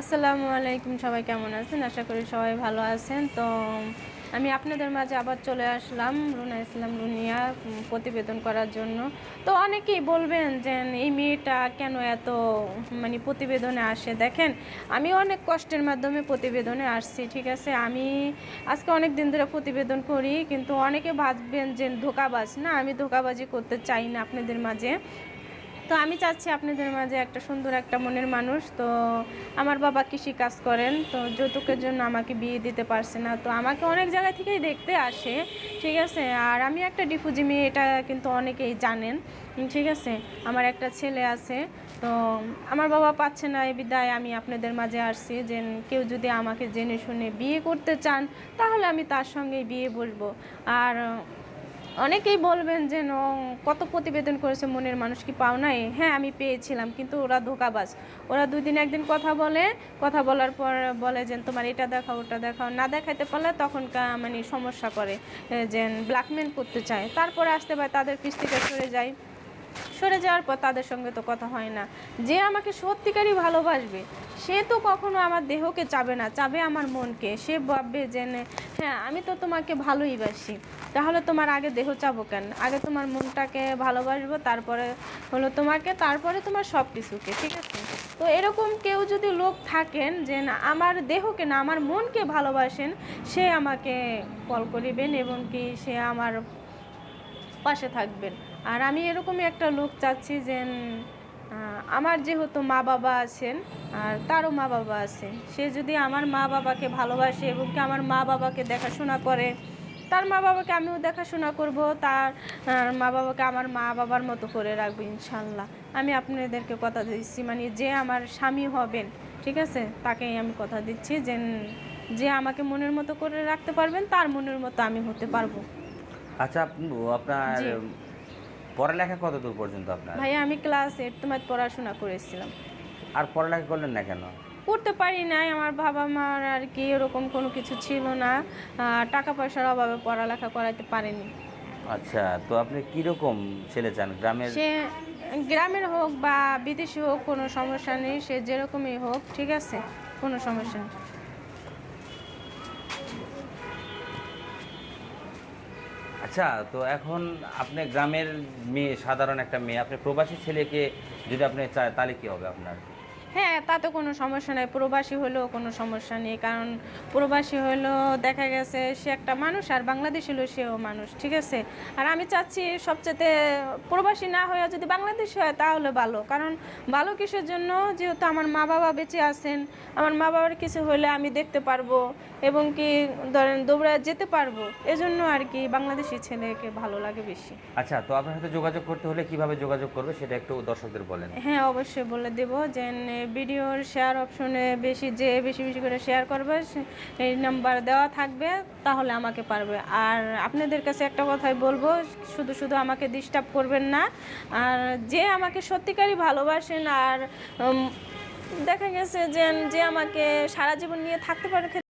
আসসালামু আলাইকুম, সবাই কেমন আছেন? আশা করি সবাই ভালো আছেন। তো, আমি আপনাদের মাঝে আবার চলে আসলাম রুনা ইসলাম রুনিয়া প্রতিবেদন করার জন্য। তো অনেকেই বলবেন যে, এই মেয়েটা কেন এত মানে প্রতিবেদনে আসে? দেখেন, আমি অনেক কষ্টের মাধ্যমে প্রতিবেদনে আসছি, ঠিক আছে? আমি আজকে অনেক দিন ধরে প্রতিবেদন করি, কিন্তু অনেকে ভাববেন যে, ধোকাবাজ। না, আমি ধোকাবাজি করতে চাই না আপনাদের মাঝে। তো আমি চাচ্ছি আপনাদের মাঝে একটা সুন্দর একটা মনের মানুষ। তো আমার বাবা কৃষি কাজ করেন, তো যৌতুকের জন্য আমাকে বিয়ে দিতে পারছে না। তো আমাকে অনেক জায়গা থেকেই দেখতে আসে, ঠিক আছে? আর আমি একটা ডিফুজি মেয়ে, এটা কিন্তু অনেকেই জানেন, ঠিক আছে? আমার একটা ছেলে আছে, তো আমার বাবা পাচ্ছে না এই বিদায়। আমি আপনাদের মাঝে আসছি যে কেউ যদি আমাকে জেনে শুনে বিয়ে করতে চান, তাহলে আমি তার সঙ্গেই বিয়ে বসবো। আর অনেকেই বলবেন যে কত প্রতিবেদন করেছে মনের মানুষ কি পাও নাই? হ্যাঁ আমি পেয়েছিলাম, কিন্তু ওরা ধোকাবাজ। ওরা দুই দিন একদিন কথা বলে, কথা বলার পর বলে যে, তোমার এটা দেখাও, ওটা দেখাও। না দেখাইতে পারলে তখন মানে সমস্যা করে যে ব্ল্যাকমেল করতে চায়। তারপরে আসতে পারে, তাদের থেকে সরে যায়। সরে যাওয়ার পর তাদের সঙ্গে তো কথা হয় না। যে আমাকে সত্যিকারই ভালোবাসবে, সে তো কখনো আমার দেহকে চাবে না, চাবে আমার মনকে। সে ভাববে যে হ্যাঁ আমি তো তোমাকে ভালোই বাসি। তাহলে তোমার আগে দেহ চাবো কেন? আগে তোমার মনটাকে ভালোবাসবো, তারপরে হলো তোমাকে, তারপরে তোমার সব কিছুকে ঠিক আছে? তো এরকম কেউ যদি লোক থাকেন যে না, আমার দেহকে না, আমার মনকে ভালোবাসেন, সে আমাকে কল করিবেন এবং কি সে আমার পাশে থাকবেন। আর আমি এরকমই একটা লোক চাচ্ছি যে আমার যেহেতু মা বাবা আছেন, আর তারও মা বাবা আছে, সে যদি আমার মা বাবাকে ভালোবাসে এবং কি আমার মা বাবাকে দেখাশোনা করে তার মা বাবাকে আমিও দেখাশোনা করব তার মা বাবাকে আমার মা বাবার মতো করে রাখব ইনশাল্লাহ। আমি আপনাদেরকে কথা দিচ্ছি মানে যে আমার স্বামী হবেন ঠিক আছে? তাকেই আমি কথা দিচ্ছি যে যে আমাকে মনের মতো করে রাখতে পারবেন তার মনের মতো আমি হতে পারব। আচ্ছা আপনি আপনার পড়ালেখা কত দূর পর্যন্ত আপনার? ভাইয়া আমি ক্লাস এইট তোমার পড়াশোনা করেছিলাম। আর পড়ালেখা করলেন না কেন? করতে পারি নাই। আমার বাবা মার আর কি এরকম কোনো কিছু ছিল না। টাকা পয়সার অভাবে পড়ালেখা করাতে পারেনি। আচ্ছা তো আপনি কীরকম ছেলে চান? গ্রামের সে গ্রামের হোক বা বিদেশি হোক কোনো সমস্যা নেই। সে যেরকমই হোক ঠিক আছে? কোনো সমস্যা নেই। আচ্ছা তো এখন আপনি গ্রামের মেয়ে সাধারণ একটা মেয়ে আপনি প্রবাসী ছেলেকে যদি আপনি চায় তাহলে কি হবে আপনার? হ্যাঁ তাতে কোনো সমস্যা নেই। প্রবাসী হলেও কোনো সমস্যা নেই। কারণ প্রবাসী হলেও দেখা গেছে সে একটা মানুষ আর বাংলাদেশ হলেও সেও মানুষ ঠিক আছে? আর আমি চাচ্ছি সবচেয়ে প্রবাসী না হয়ে যদি বাংলাদেশ হয় তাহলে ভালো। কারণ ভালো কিসের জন্য? যেহেতু আমার মা বাবা বেঁচে আছেন আমার মা বাবার কিছু হলে আমি দেখতে পারব এবং কি ধরেন দৌড়ায় যেতে পারব। এজন্য আর কি বাংলাদেশি ছেলেকে ভালো লাগে বেশি। আচ্ছা তো আপনার সাথে যোগাযোগ করতে হলে কীভাবে যোগাযোগ করবে সেটা একটু দর্শকদের বলেন। হ্যাঁ অবশ্যই বলে দেবো যে ভিডিওর শেয়ার অপশনে বেশি যে বেশি বেশি করে শেয়ার করবে এই নাম্বার দেওয়া থাকবে, তাহলে আমাকে পারবে। আর আপনাদের কাছে একটা কথাই বলব, শুধু শুধু আমাকে ডিস্টার্ব করবেন না। আর যে আমাকে সত্যিকারই ভালোবাসেন, আর দেখা গেছে যে যে আমাকে সারা জীবন নিয়ে থাকতে পারে